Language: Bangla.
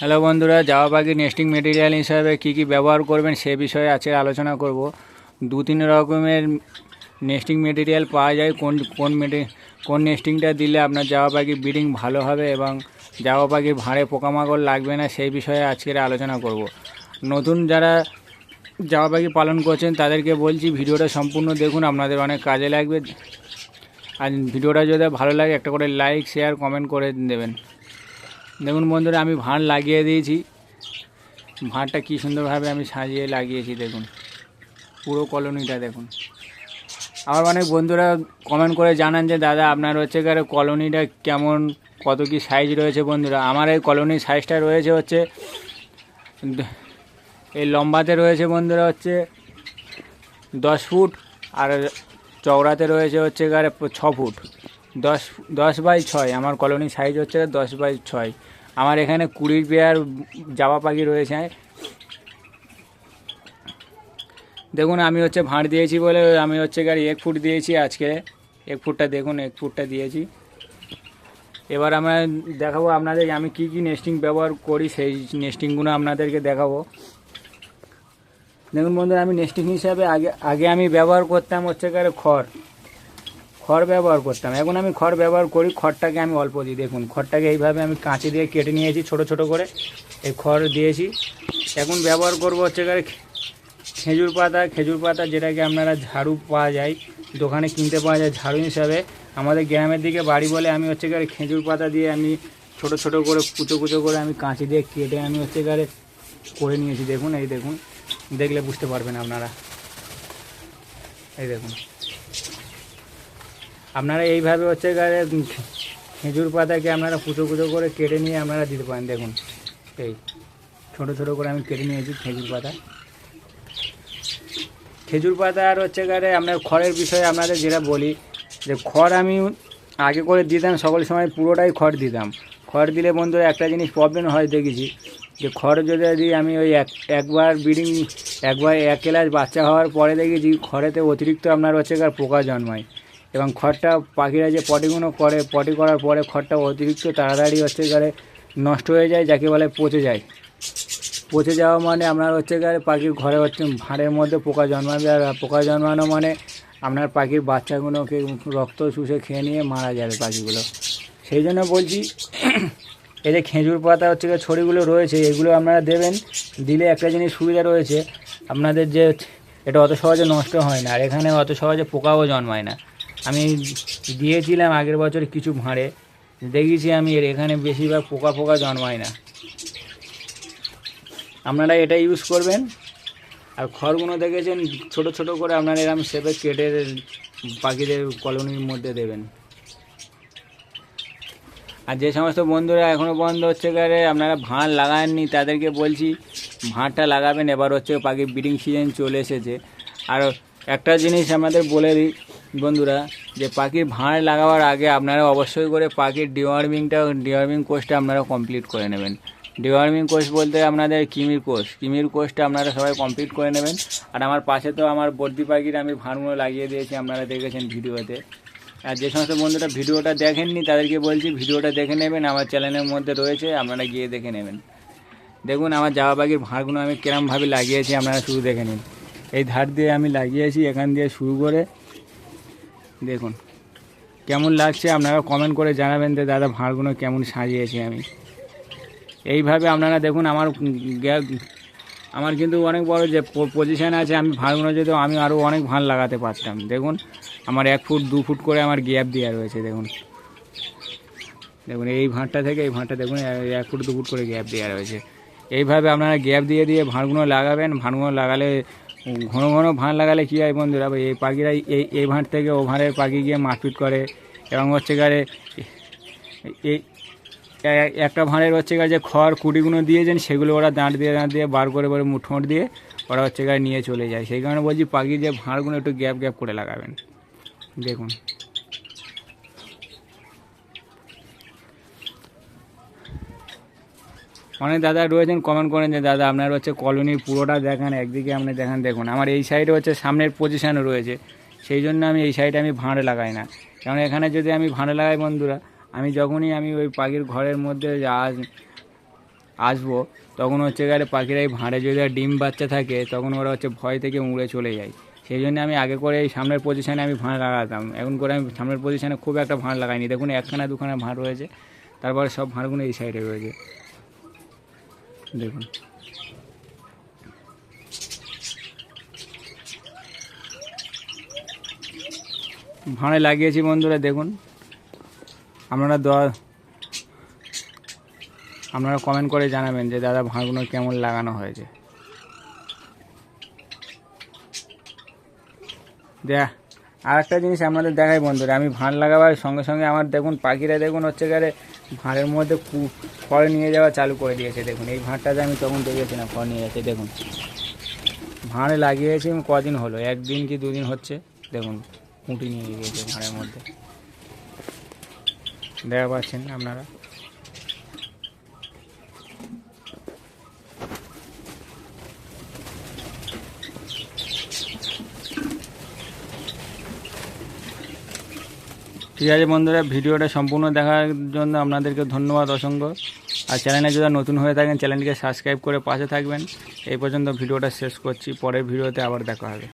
হ্যালো বন্ধুরা জামা পাখির নেস্টিং মেটেরিয়াল হিসাবে কী কী ব্যবহার করবেন সে বিষয়ে আজকে আলোচনা করব। দু তিন রকমের নেস্টিং মেটেরিয়াল পাওয়া যায়, কোন কোন মেটে কোন নেস্টিংটা দিলে আপনার জামা পাখির ব্রিডিং ভালো হবে এবং জামা পাখির ভাঁড়ে পোকামাকড় লাগবে না সেই বিষয়ে আজকের আলোচনা করব। নতুন যারা জামা পাখি পালন করছেন তাদেরকে বলছি, ভিডিওটা সম্পূর্ণ দেখুন, আপনাদের অনেক কাজে লাগবে। আর ভিডিওটা যদি ভালো লাগে, একটা করে লাইক শেয়ার কমেন্ট করে দেবেন। দেখুন বন্ধুরা, আমি ভাঁড় লাগিয়ে দিয়েছি। ভাঁড়টা কী সুন্দরভাবে আমি সাজিয়ে লাগিয়েছি, দেখুন। পুরো কলোনিটা দেখুন। আবার অনেক বন্ধুরা কমেন্ট করে জানান যে, দাদা, আপনার হচ্ছে গিয়ে কলোনিটা কেমন? কত কি সাইজ রয়েছে বন্ধুরা? আমার এই কলোনির সাইজটা রয়েছে হচ্ছে, এই লম্বাতে রয়েছে বন্ধুরা হচ্ছে দশ ফুট, আর চওড়াতে রয়েছে হচ্ছে গারে ছ ফুট। দশ দশ বাই ছয়, আমার কলোনির সাইজ হচ্ছে দশ বাই ছয়। আমার এখানে কুড়ির পেয়ার জাবা পাখি রয়েছে। দেখুন, আমি হচ্ছে ভাঁড় দিয়েছি বলে, আমি হচ্ছে গাড়ি এক ফুট দিয়েছি আজকে। এক ফুটটা দেখুন, এক ফুটটা দিয়েছি। এবার আমরা দেখাবো আপনাদের আমি কি কি নেস্টিং ব্যবহার করি, সেই নেস্টিংগুলো আপনাদেরকে দেখাবো। দেখুন বন্ধুরা, আমি নেস্টিং হিসাবে আগে আগে আমি ব্যবহার করতাম হচ্ছে গিয়ে খড়। খড় ব্যবহার করতাম। এখন আমি খড় ব্যবহার করি, খড়টাকে আমি অল্প দিই। দেখুন, খড়টাকে এইভাবে আমি কাঁচি দিয়ে কেটে নিয়েছি, ছোট ছোট করে। এই খড় দিয়েছি। এখন ব্যবহার করব হচ্ছে খেজুর পাতা। খেজুর পাতা যেটাকে আপনারা ঝাড়ু পাওয়া যায়, দোকানে কিনতে পাওয়া যায় ঝাড়ু হিসাবে। আমাদের গ্রামের দিকে বাড়ি বলে আমি হচ্ছে গিয়ে খেজুর পাতা দিয়ে আমি ছোট ছোট করে, কুচো কুচো করে আমি কাঁচি দিয়ে কেটে আমি হচ্ছে গিয়ে করে নিয়েছি। দেখুন, এই দেখুন। দেখলে বুঝতে পারবেন আপনারা। এই দেখুন। আপনারা এইভাবে হচ্ছে গিয়ে খেজুর পাতাকে আপনারা কুচো কুচো করে কেটে নিয়ে আপনারা দিতে পারেন। দেখুন, এই ছোটো ছোটো করে আমি কেটে নিয়েছি খেজুর পাতা। খেজুর পাতা আর হচ্ছে গিয়ে আপনার খড়ের বিষয়ে আপনাদের যেটা বলি, যে খড় আমি আগে করে দিতাম, সকল সময় পুরোটাই খড় দিতাম। খড় দিলে বন্ধুরা একটা জিনিস প্রবলেম হয়, দেখেছি যে খড় যদি আমি ওই এক, একবার ব্রিডিং একবার এক ক্লাস বাচ্চা হওয়ার পরে দেখেছি খড়েতে অতিরিক্ত আপনার হচ্ছে গিয়ে পোকা জন্মায়। এবং খড়টা পাখিরা যে পটিগুলো করে, পটি করার পরে খড়টা অতিরিক্ত তাড়াতাড়ি হচ্ছে গিয়ে নষ্ট হয়ে যায়, যাকে বলে পচে যায়। পচে যাওয়া মানে আপনার হচ্ছে গিয়ে পাখির ঘরে হচ্ছে ভাঁড়ের মধ্যে পোকা জন্মাবে আর পোকা জন্মানো মানে আপনার পাখির বাচ্চাগুলোকে রক্ত শুষে খেয়ে নিয়ে মারা যাবে পাখিগুলো। সেই জন্য বলছি এই যে খেজুর পাতা হচ্ছে ছড়িগুলো রয়েছে, এগুলো আপনারা দেবেন, দিলে একটা জিনিস সুবিধা রয়েছে, আপনাদের যে এটা অত সহজে নষ্ট হয় না, আর এখানে অত সহজে পোকাও জন্মায় না। আমি দিয়েছিলাম আগের বছর কিছু ভাঁড়ে। দেখেছি আমি, এর এখানে বেশিরভাগ পোকা পোকা জন্মায় না। আপনারা এটা ইউজ করবেন। আর খড়গুলো দেখেছেন, ছোট ছোট করে আপনারা এরকম শেপে কেটে পাখিদের কলোনির মধ্যে দেবেন। আর যে সমস্ত বন্ধুরা এখনও পর্যন্ত হচ্ছে গেলে আপনারা ভাঁড় লাগাননি, তাদেরকে বলছি, ভাঁড়টা লাগাবেন। এবার হচ্ছে পাখির ব্রিডিং সিজন চলে এসেছে। আর একটা জিনিস আমাদের বলে দিই বন্ধুরা, যে পাখির ভাঁড় লাগাবার আগে আপনারা অবশ্যই করে পাখির ডিওয়ার্মিংটা ডিওয়ার্মিং কোর্সটা আপনারা কমপ্লিট করে নেবেন। ডিওয়ার্মিং কোর্স বলতে আপনাদের কিমির কোর্স কিমির কোর্সটা আপনারা সবাই কমপ্লিট করে নেবেন। আর আমার পাশে তো আমার বর্দি পাখির আমি ভাঁড়গুলো লাগিয়ে দিয়েছি, আপনারা দেখেছেন ভিডিওতে। আর যে সমস্ত বন্ধুরা ভিডিওটা দেখেননি, তাদেরকে বলছি ভিডিওটা দেখে নেবেন, আমার চ্যানেলের মধ্যে রয়েছে, আপনারা গিয়ে দেখে নেবেন। দেখুন, আমার জামা পাখির ভাঁড়গুলো আমি কিরমভাবে লাগিয়েছি, আপনারা শুরু দেখে নিন। এই ধার দিয়ে আমি লাগিয়েছি, এখান দিয়ে শুরু করে দেখুন। কেমন লাগছে আপনারা কমেন্ট করে জানাবেন যে, দাদা, ভাঁড়গুলো কেমন সাজিয়েছি আমি? এইভাবে আপনারা দেখুন, আমার আমার কিন্তু অনেক বড় যে পজিশান আছে, আমি ভাঁড়গুলো যদি আমি আরও অনেক ভাঁড় লাগাতে পারতাম। দেখুন, আমার এক ফুট, দু ফুট করে আমার গ্যাপ দেওয়া রয়েছে, দেখুন। দেখুন, এই ভাঁড়টা থেকে এই ভাঁড়টা দেখুন, এক ফুট, দু ফুট করে গ্যাপ দেওয়া রয়েছে। এইভাবে আপনারা গ্যাপ দিয়ে দিয়ে ভাঁড়গুলো লাগাবেন। ভাঁড়গুলো লাগালে ঘন ঘন ভাঁড় লাগালে কী হয় বন্ধুরা? এই পাখিরা এই এই ভাঁড় থেকে ও ভাঁড়ের পাখি গিয়ে মারপিট করে এবং হচ্ছে গাড়ে এই একটা ভাঁড়ের হচ্ছে গা যে খড় কুটিগুলো দিয়েছেন, সেগুলো ওরা দাঁড় দিয়ে দাঁড় দিয়ে বার করে করে মুঠোঁট দিয়ে ওরা হচ্ছে গায়ে নিয়ে চলে যায়। সেই কারণে বলছি পাখি যে ভাঁড়গুলো একটু গ্যাপ গ্যাপ করে লাগাবেন। দেখুন। অনেক দাদা রয়েছেন কমেন্ট করেন যে, দাদা, আপনার হচ্ছে কলোনির পুরোটা দেখান, একদিকে আপনি দেখান, দেখুন। আমার এই সাইডে হচ্ছে সামনের পজিশানও রয়েছে। সেই জন্য আমি এই সাইডে আমি ভাঁড় লাগাই না। কারণ এখানে যদি আমি ভাঁড় লাগাই বন্ধুরা, আমি যখনই আমি ওই পাখির ঘরের মধ্যে আস আসব, তখন হচ্ছে গেলে পাখিরা এই ভাঁড়ে যদি ডিম বাচ্চা থাকে, তখন ওরা হচ্ছে ভয় থেকে উড়ে চলে যায়। সেই জন্য আমি আগে করে এই সামনের পজিশানে আমি ভাঁড় লাগাতাম। এখন করে আমি সামনের পজিশানে খুব একটা ভাঁড় লাগাইনি। দেখুন, একখানা দুখানা ভাঁড় রয়েছে। তারপরে সব ভাঁড়গুলো এই সাইডে রয়েছে। দেখুন। ভাঁড়ে লাগিয়েছি বন্ধুরা, দেখুন। আপনারা দোয়া আপনারা কমেন্ট করে জানাবেন যে, দাদা, ভাঁড়গুলো কেমন লাগানো হয়েছে? দেখ আর একটা জিনিস আপনাদের দেখাই বন্ধুরা, আমি ভাঁড় লাগাবার সঙ্গে সঙ্গে আমার দেখুন, পাখিরা দেখুন হচ্ছে গেলে ভাঁড়ের মধ্যে ফল নিয়ে যাওয়া চালু করে দিয়েছে, দেখুন। এই ভাঁড়টাতে আমি তখন দেখেছিলাম খড় নিয়ে যাচ্ছে, দেখুন। ভাঁড়ে লাগিয়েছি কদিন হলো? একদিন কি দুদিন হচ্ছে? দেখুন খুঁটি নিয়ে গিয়েছে ভাঁড়ের মধ্যে। দেখা পাচ্ছেন আপনারা? ঠিক আছে বন্ধুরা, ভিডিওটা সম্পূর্ণ দেখার জন্য আপনাদেরকে ধন্যবাদ অসংখ্য। আর চ্যানেলে যদি নতুন হয়ে থাকেন, চ্যানেলটিকে সাবস্ক্রাইব করে পাশে থাকবেন। এই পর্যন্ত ভিডিওটা শেষ করছি, পরের ভিডিওতে আবার দেখা হবে।